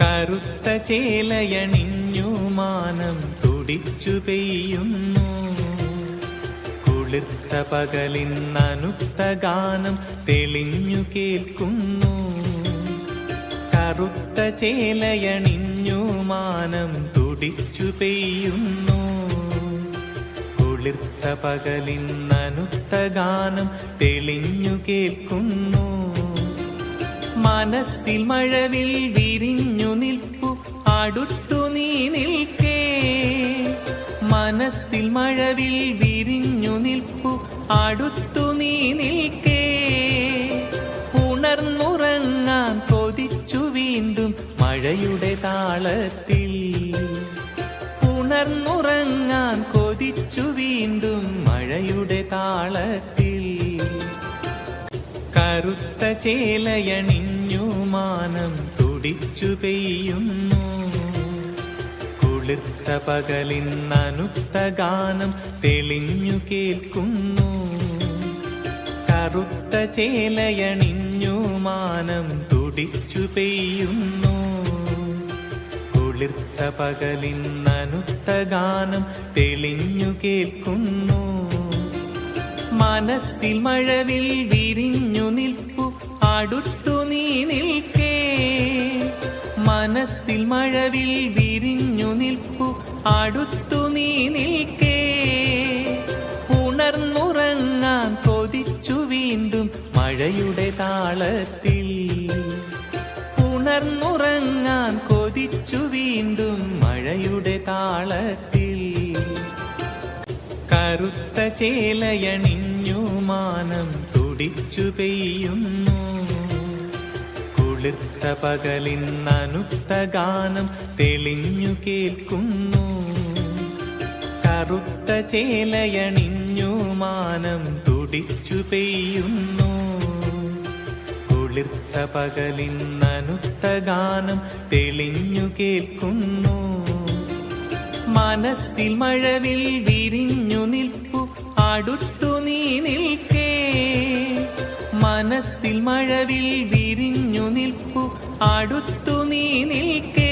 കറുത്ത ചേലയണിഞ്ഞു മാനം തുടിച്ചു പെയ്യുന്നു. കുളിർത്ത പകലിൻ നനുത്ത ഗാനം തെളിഞ്ഞു കേൾക്കുന്നു. കറുത്ത ചേലയണിഞ്ഞു മാനം തുടിച്ചു പെയ്യുന്നു. കുളിർത്ത പകലിൻ നനുത്ത ഗാനം തെളിഞ്ഞു കേൾക്കുന്നു. മനസ്സിൽ മഴവിൽ വിരിഞ്ഞു നിൽപ്പു. അടുത്തു നീ നിൽക്കേ. മനസ്സിൽ മഴവിൽ വിരിഞ്ഞു നിൽപ്പു. അടുത്തു നീ നിൽക്കേ. ഉണർന്നുറങ്ങാൻ കൊതിച്ചു വീണ്ടും മഴയുടെ താളത്തിൽ. ഉണർന്നുറങ്ങാൻ കൊതിച്ചു വീണ്ടും മഴയുടെ താളത്തിൽ. കറുത്ത ചേലയണിഞ്ഞു മാനം തുടിച്ചു പെയ്യുന്നു. കുളിർത്ത പകലിൻ നനുത്ത ഗാനം തെളിഞ്ഞു കേൾക്കുന്നു. കറുത്ത ചേലയണിഞ്ഞു മാനം തുടിച്ചു പെയ്യുന്നു. കുളിർത്ത പകലിൻ നനുത്ത ഗാനം തെളിഞ്ഞു കേൾക്കുന്നു. മനസ്സിൽ മഴവിൽ വിരിഞ്ഞു നിൽപ്പു അടുത്തു നീ നിൽക്കേ. മനസ്സിൽ മഴവിൽ വിരിഞ്ഞു നിൽപ്പു. അടുത്തു നീ നിൽക്കേ. ഉണർന്നുറങ്ങാൻ കൊതിച്ചു വീണ്ടും മഴയുടെ താളത്തിൽ. ഉണർന്നുറങ്ങാൻ കൊതിച്ചു വീണ്ടും മഴയുടെ താളത്തിൽ. കറുത്ത ചേലയണിഞ്ഞു മാനം തുടിച്ചു പെയ്യുന്നു. കുളിർത്ത പകലിൻ അനുത്ത ഗാനം തെളിഞ്ഞു കേൾക്കുന്നു. കറുത്ത ചേലയണിഞ്ഞു മാനം തുടിച്ചു പെയ്യുന്നു. കുളിർത്ത പകലിൻ അനുത്ത ഗാനം തെളിഞ്ഞു കേൾക്കുന്നു. മനസ്സിൽ മഴവിൽ വിരിഞ്ഞു മനസ്സിൽ മഴവിൽ വിരിഞ്ഞു നിൽപ്പു. അടുത്തു നീ നിൽക്കേ